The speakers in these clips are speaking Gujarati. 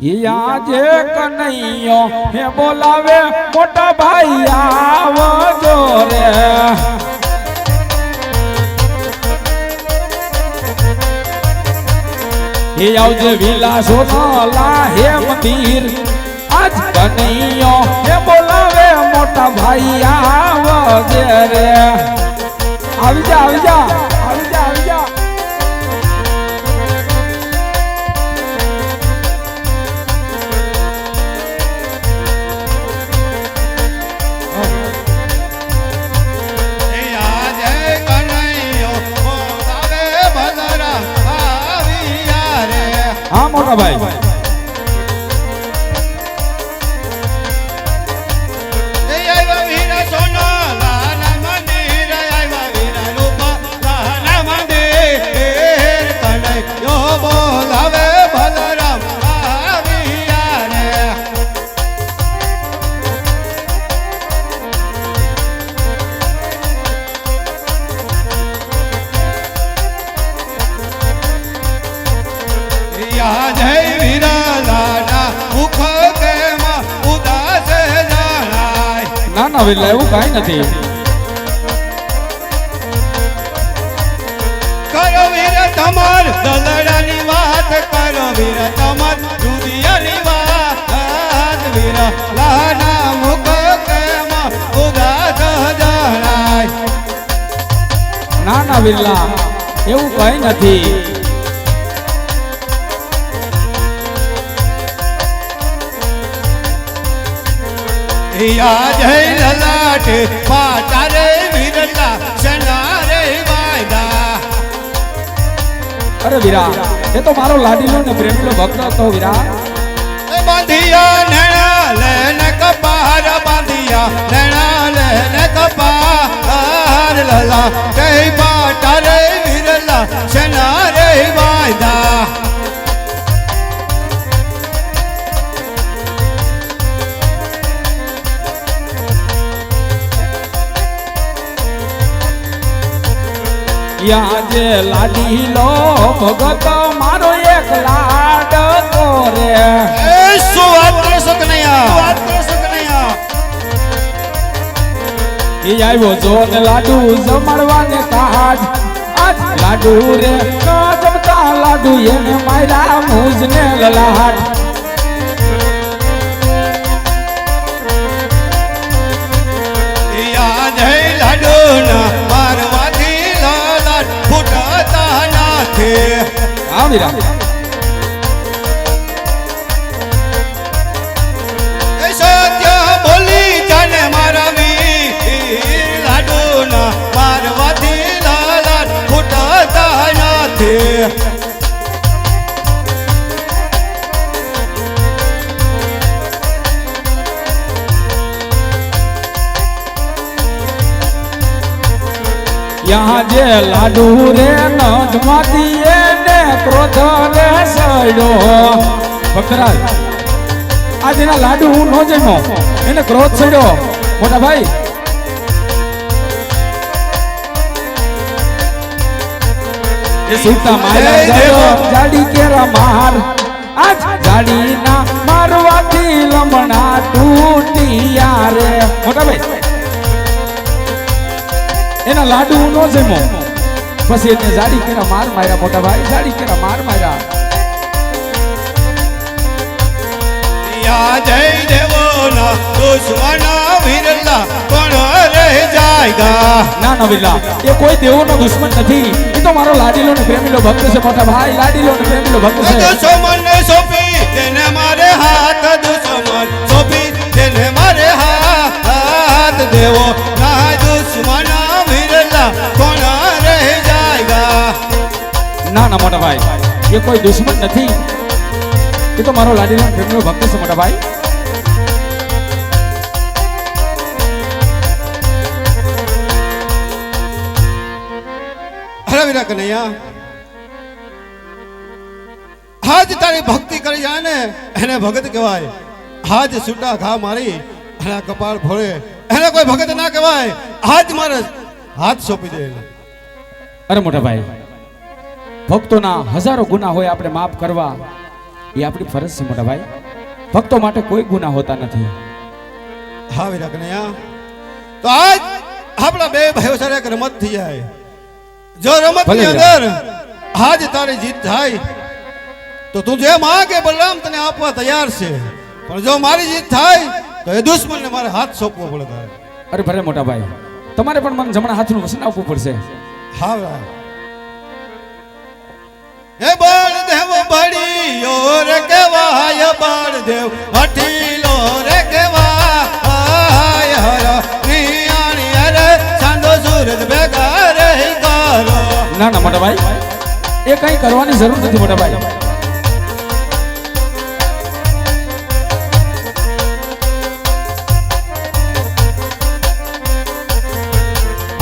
યા જે કનૈયો હે બોલાવે મોટા ભાઈ આવજો રે હે આવજે વિલાસો લા હે મંદિર આજ કનૈયો હે બોલાવે મોટા ભાઈ આવજે રે આવી જા આવી જા આવી જા ભાઈ. ના ના એવું કાંઈ નથી. કરો વીર તમાર? દલડાની વાત કરો વીર તમાર દુનિયાની વાત વીર. લાના મુખ કેમાં ઉદાસ જણાય. ના ના વેલા એવું કઈ નથી. યા જય લલાટે પાટા રે વીરલા સના રે વાયદા? અરે વીરા એ તો મારો લાડીલો ને પ્રેમીલો ભક્ત હતો વીરા. બાંધિયા નેણા ને કપાર બાંધિયા નેણા ને કપાર લલા. જય પાટા રે વિરલા સેના રે વાયદા? યા જે લાડીલો ભગત મારો એક લાડ રે. એ શું વાત કરો છો કનૈયા? વાત કરો છો કનૈયા? એ આવ્યો જો ને લાડુ જમાડવાને તાજ આજ લાડુ રે ન જમતા લાડુ એને મારા મૂજ ને લલાટ. વીરા એ સત્ય બોલી જાને મારા વીર લાડુના મારવાથી લાલાટ ફૂટતા નાથે યહાં જે લાડુ રે ન જમાતી એને ક્રોધ રે સડ્યો ભક્તરાજ આજ એના લાડુ હું ન જમ્યો. એને ક્રોધ સડ્યો મોટા ભાઈ. એ સુતા માયા જય જાડી કેરા માર. આજ જાડી ના મારવાથી લમણા તૂટી રે. મોટા ભાઈ એના લાડુ હું ન જમ્યો. પછી એને જાડી કેરા માર માર્યા મોટા ભાઈ જાડી કેરા માર માર્યા. જય દેવો ના દુશ્મના વિરલા પણ રહે જાયગા ના ના વિલા એ કોઈ દેવોનો દુશ્મન નથી. એ તો મારો લાડીલો ને પ્રેમીલો ભક્ત છે મોટા ભાઈ લાડીલો ને પ્રેમીલો ભક્ત છે. દુશ્મન સોંપી તેને મારે હાથ દુશ્મન સોપી તેને મારે હાથ દેવો. ના દુશ્મના વિરલા ના ના મોટા ભાઈ. એ કોઈ દુશ્મન નથી. એ તો મારો લાડીલા ને ભક્ત છે મોટા ભાઈ. અરે વીરા કનૈયા. હાજ તારી ભક્તિ કરી જાય ને એને ભગત કહેવાય. હાજ છૂટા ઘા મારી અને કપાળ ફોડે. એને કોઈ ભગત ના કહેવાય. હાજ મારે હાથ સોંપી દે અરે મોટા ભાઈ ભક્તોના હજારો ગુના હોય આપણે માફ કરવા એ આપણી ફરજ છે મોટા ભાઈ. ભક્તો માટે કોઈ ગુના હોતા નથી. હા વીરા તો આજ આપણા બે ભાઈઓ સાથે એક રમત થઈ જાય. જો રમતની. અંદર આજ તારી જીત થાય તો તું જે માંગે બલરામ તને આપવા તૈયાર છે. પણ જો મારી જીત થાય તો એ દુશ્મનને મારે હાથ સોંપવો પડે તારે. અરે ભલે મોટા ભાઈ તમારે પણ મને જમણા હાથનું વસન આપવું પડશે. હા વીરા. હે બળદેવ બળિયો રે કેવાય બળદેવ હઠીલો કેવાય હર નિયાણી રે સાંધો સૂરજ ભેગા રે કરો ના ના, મોટા ભાઈ, એ કંઈ કરવાની જરૂર નથી મોટા ભાઈ.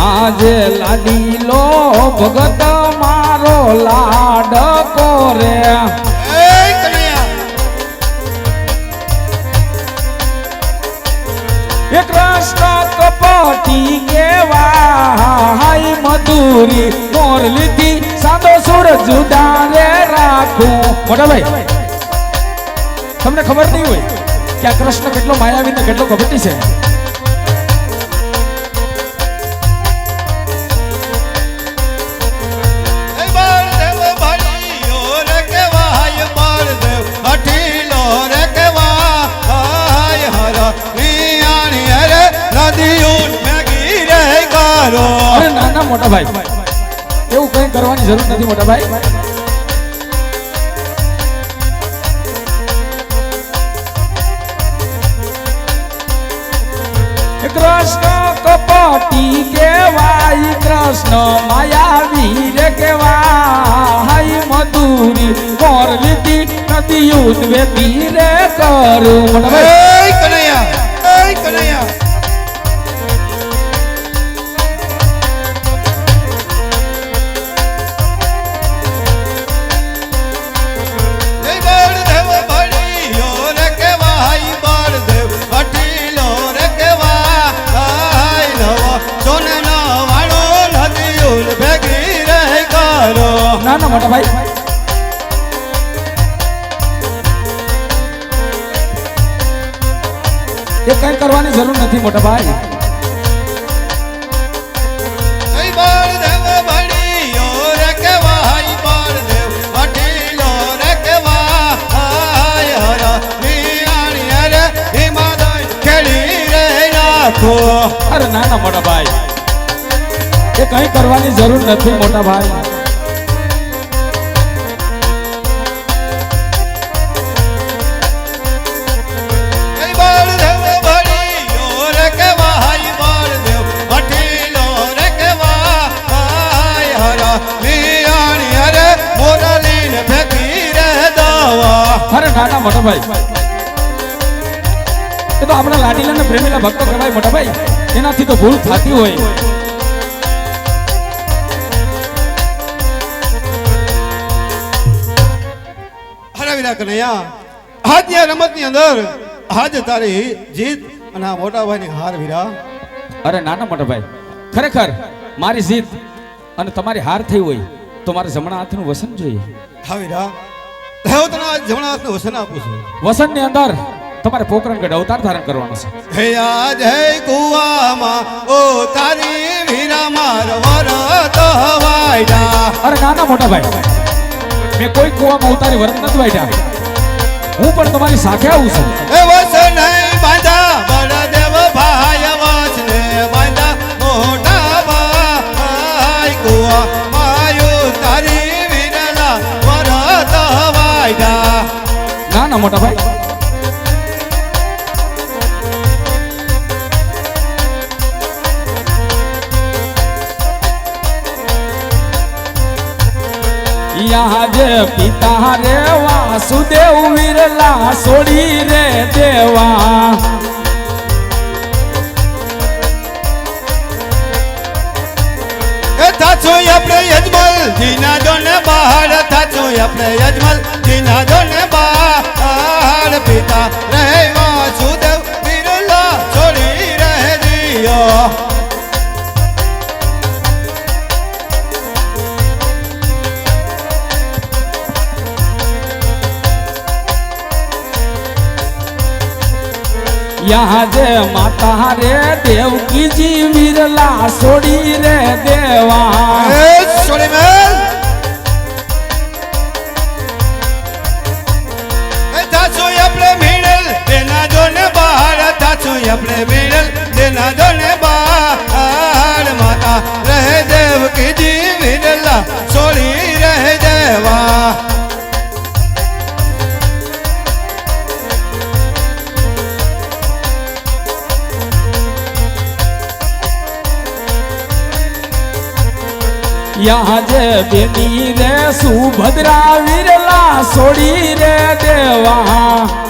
આજે લાડીલો ભગત મારો લાડકો મધુરી મોર લીધી, સાદો સુર જુદા રે રાખું. મોટા ભાઈ તમને ખબર નહીં હોય કે આ કૃષ્ણ કેટલો માયાવી ને કેટલો કપટી છે? એ મોટા ભાઈ એવું કઈ કરવાની જરૂર નથી મોટા ભાઈ કૃષ્ણ કપટી કેવાય કૃષ્ણ માયાવી રે કેવાય મધુરી કોર લીધી નદીયું વેતી રે કરું. કનૈયા કનૈયા. ના ના મોટા ભાઈ. એ કઈ કરવાની જરૂર નથી મોટા ભાઈ. અરે ના ના મોટા ભાઈ એ કઈ કરવાની જરૂર નથી મોટા ભાઈ. ના ના મોટા એ તો આપણા લાડીલા ને પ્રેમીલા ભક્તો કહેવાય મોટાભાઈ. એનાથી તો ભૂલ થતી હોય. કનૈયા આજની આ રમતની અંદર આજ તારી જીત અને આ મોટા ભાઈની હાર વીરા. અરે નાના ના મોટા ભાઈ ખરેખર મારી જીત અને તમારી હાર થઈ હોય તો મારે જમણા હાથનું વસન જોઈએ. હા વીરા. હું તને આજ જમણા હાથનું વસન આપું છું. વસનની અંદર તમારે પોકરણગઢ અવતાર ધારણ કરવાનો છે. હે આ જય કુવામાં ઓ તારી વીરા માર વરત વાયડા અરે ના ના મોટા ભાઈ. મેં કોઈ કુવામાં ઉતારી વરત નથી વાઢ્યા હું પણ તમારી સાથે આવું છું. એ વસન જાઓ મોટા ભાઈ? જે પિતા રે, વાસુદેવ વિરલા સોડી રે દેવા. એ થાચું આપણે યજમલ જીના દોને બહાર થાચું આપણે યજમલ. ના રહેવા સુદેવ બિરલા છોડી રહે દિયો यहाँ जे माता रे देव की जी बिरला सोड़ी रे देवा सोड़ी में જપને વિરલ દેના ધોને બાળ માતા રહે દેવ કી જી વિરલા સોળી રહે દેવા યા જે બેની રે સુભદ્રા વિરલા સોડી રે દેવા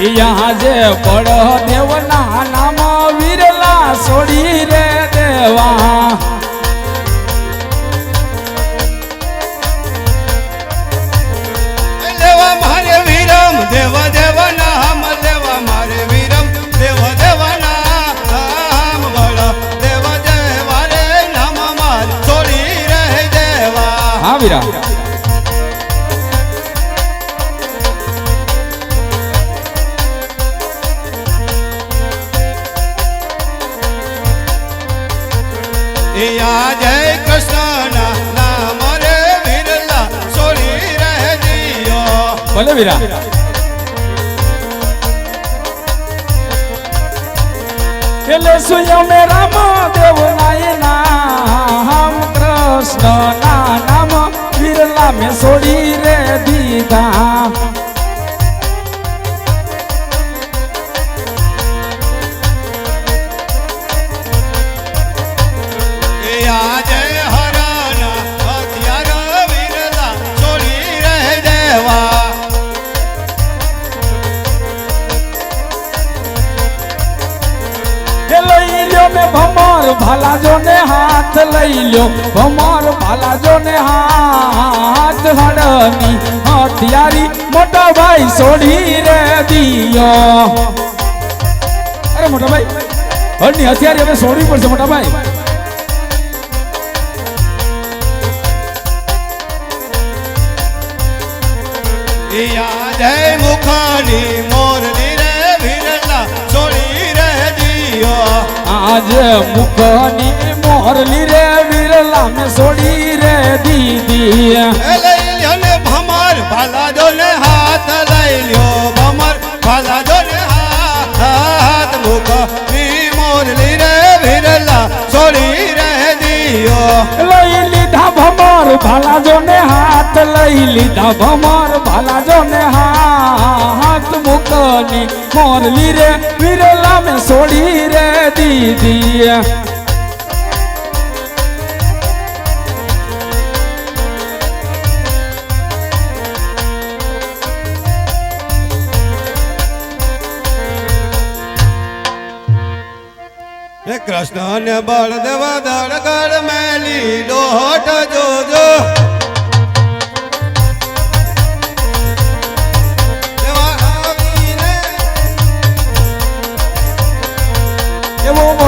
યા જે પડ દેવના નામ વિરલા છોડી રે દેવા. ભલે વીરા. એટલે સુય મે રામ દેવ નામ કૃષ્ણ ના નામ વિરલા મેં સોડી રે દીધા. ભાલાજો ને હાથ લઈ લ્યો. ભમર ભાલાજો ને હાથ હડની હથિયારી મોટા ભાઈ સોડી રે દિયો. અરે મોટા ભાઈ, હડની હથિયારી હવે સોડવી પડશે મોટા ભાઈ. યા જય મુખાની મોરની રે વિરલા છોડી રહે દિયો. આજ મુખની મોરલી રે વિરલા મેં સોડી રે દીદી. લઈ લ્યો ને ભમર ભાલાજો ને હાથ લઈ લ્યો ભમર ભાલાજો ને હાથ હાથ મુખની મોરલી રે વિરલા છોડી રે દિયો. લઈ લીધા ભમર ભાલાજો ને હાથ લઈ લીધા ભમર ભાલાજો ને હાથ મુખની મોરલી રે વિરલા મે સોડી રે દીદી હે કૃષ્ણ ને દળ દળગડ મેલી ડોહટ જોજો.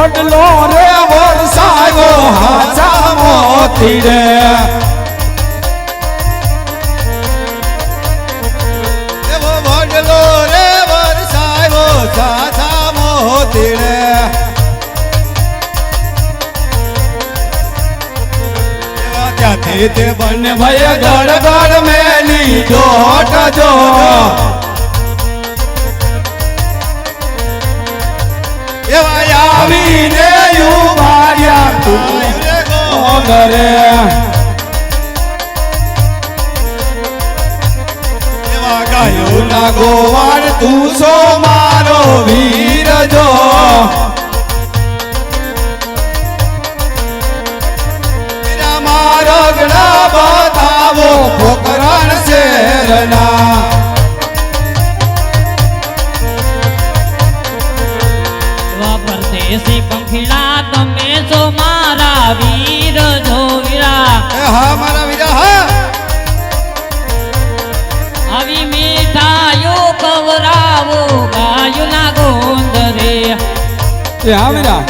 એવો મોટલો રે વરસાયો હાચા મોતી રે એવો વડલો રે વરસાયો સાસા મોતીડે એવા ત્યાંથી તે બંને ભાઈ ગળ ગળ મેલી દોટ જો ગાયો ના ગોવાળ તું છો મારો વીર જો. મારો ગળા બતાવો પોકરણ શેરના. એ હા વીરા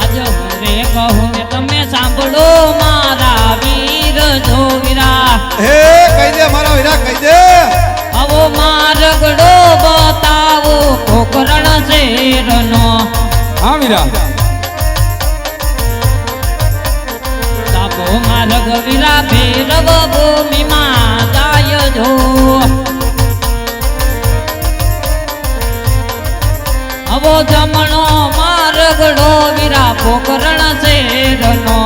આજ રે કહો ને તમે સાંભળો મારા વીર જોવીરા હે કહી દે મારા વીરા કહી દે. આવો મારગડો બતાવો કોકરણ શેરનો. હા વીરા તાપો મારગ વીરા ભેરવ ભૂમિમાં જાય જો. આવો જમણો મારગડો વીરા પોકરણ શેરનો.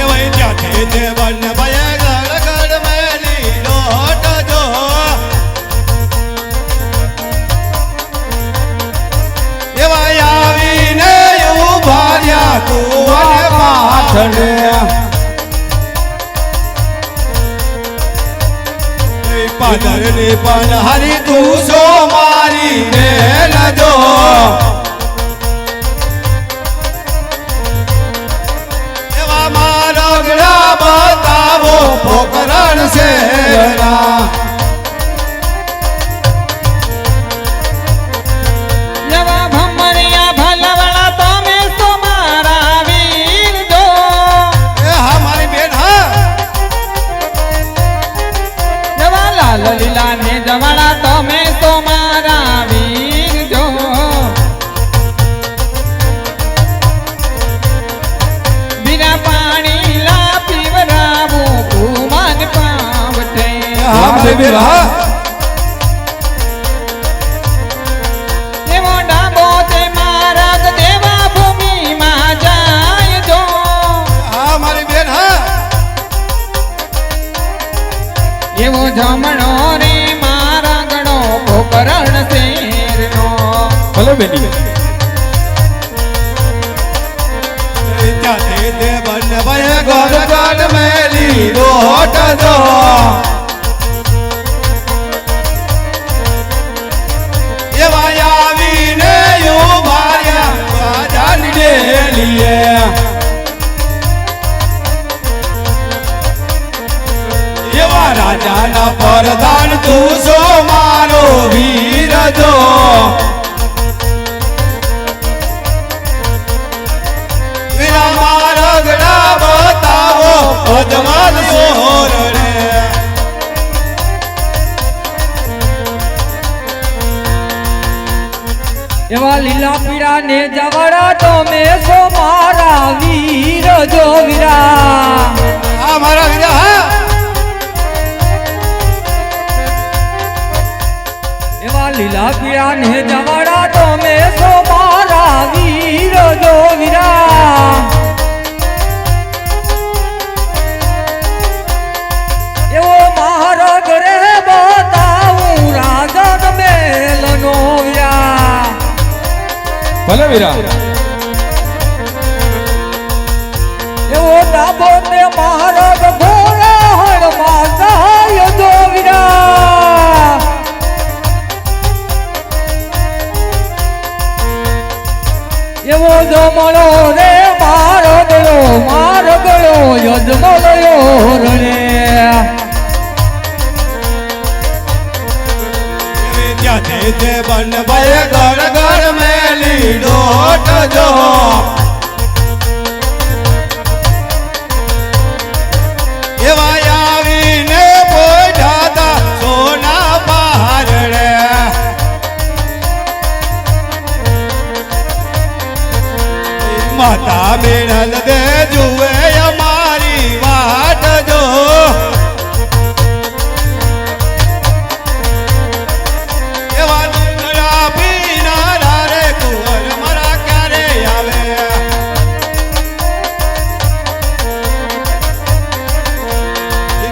એ વઈ ત્યાંથી તે બંને ભાઈએ ગળ ગળ મેલી લોટ જો. એવા આવીને ઊભા રહ્યા તું અને પાછળ. પાદરની પણ હરી તું. હા મારી એવો તે મારા દેવા ભૂમિમાં જાય જો હા મારી બેન જમણો રે મારા ગણો પોકરણ શેરનો. ભલે બેટી. જાતે તે બંને ભાઈએ ગોર ગળ મેલી લોટ જો એવા રાજાના પરદાન તું લીલા ને જવાડા તો મે સો મારા વીર જો વીરા એવો મારો ઘરે બતાવું રાજન મેલનો વીરા ભલે વીરા એવો ડાબો ને મારગ જમણો રે, મારો ગયો મારો ગયો યજમણયો રે ત્યાંથી તે બન ભય ગળ ગળ મેલી ડોટ જો. મેળલ દે જુએ અમારી વાટ જો.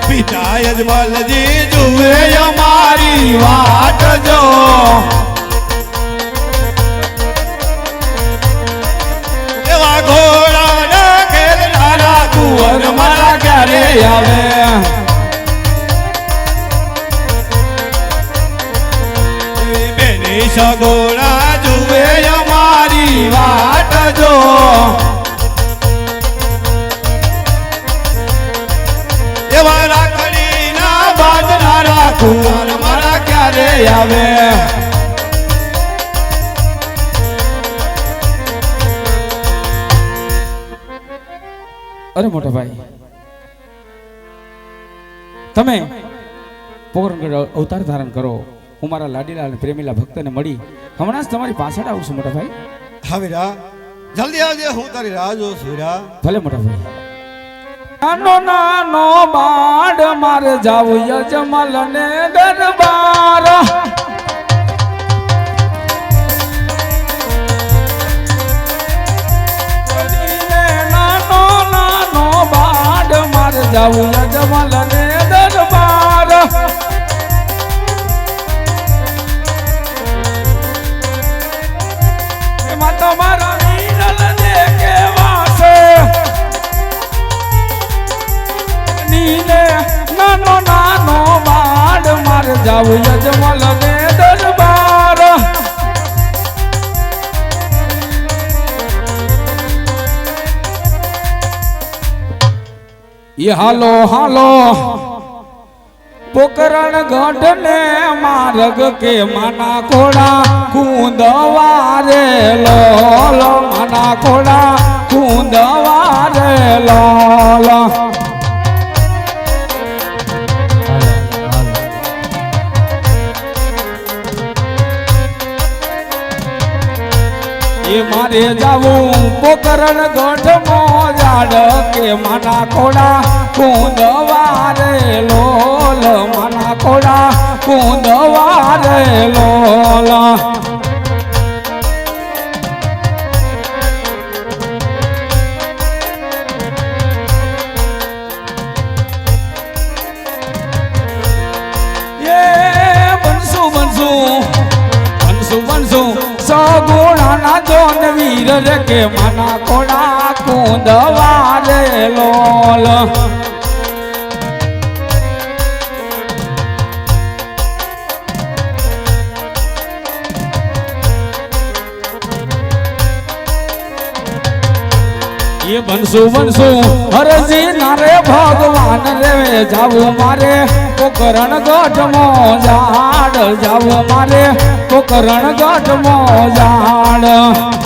પિતા યજમાનજી જુએ અમારી વાટ જો. આવે. બેની સગોળા જુએ અમારી વાટ જો. એવા રાખડી ના બાજના રાખું, મારા ક્યારે આવે? અરે મોટા ભાઈ તમે પોરણગઢ અવતાર ધારણ કરો. હું મારા લાડીલા અને પ્રેમીલા ભક્તને મળી હમણાં જ તમારી પાછળ આવું છું મોટા ભાઈ. હા વીરા જલ્દી આવજે હું તારી રાહ જોઉં છું વીરા ભલે મોટા ભાઈ. નાનો નાનો બાડ મારે જાવું યજમલ ને દરબાર. નાનો નાનો બાડ મારે જાવું યજમલ નાનો નાનો બાડ મારે જાવું યજમલ ને દરબાર. એ હાલો હાલો. પોકરણ ગઢ ને માર્ગ કે માના ઘોડા કુંદવારે લો માના ઘોડા કુંદવારે લોલ એ મારે જાવું. પોકરણ ગઢ મોજાડ કે માના ખોડા? કુંદવારે લોલ, માના ખોડા. કુંદવારે લોલ. સગુણાના જોન વીર કે મના કોડા કુંદવા રે લોલ. બનશું બનશું હરજી નારે ભગવાન રે, જાવું મારે, પોકરણ ગઢ મો ઝાડ, જાવું મારે, પોકરણ ગઢ મો ઝાડ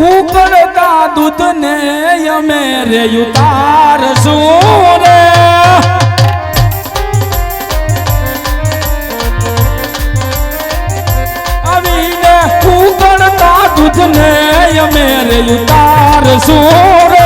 ઉકળતા દૂધને અમે રે ઉતારશું રે. આવીને ઉકળતા દૂધને અમે રે. ઉતારશું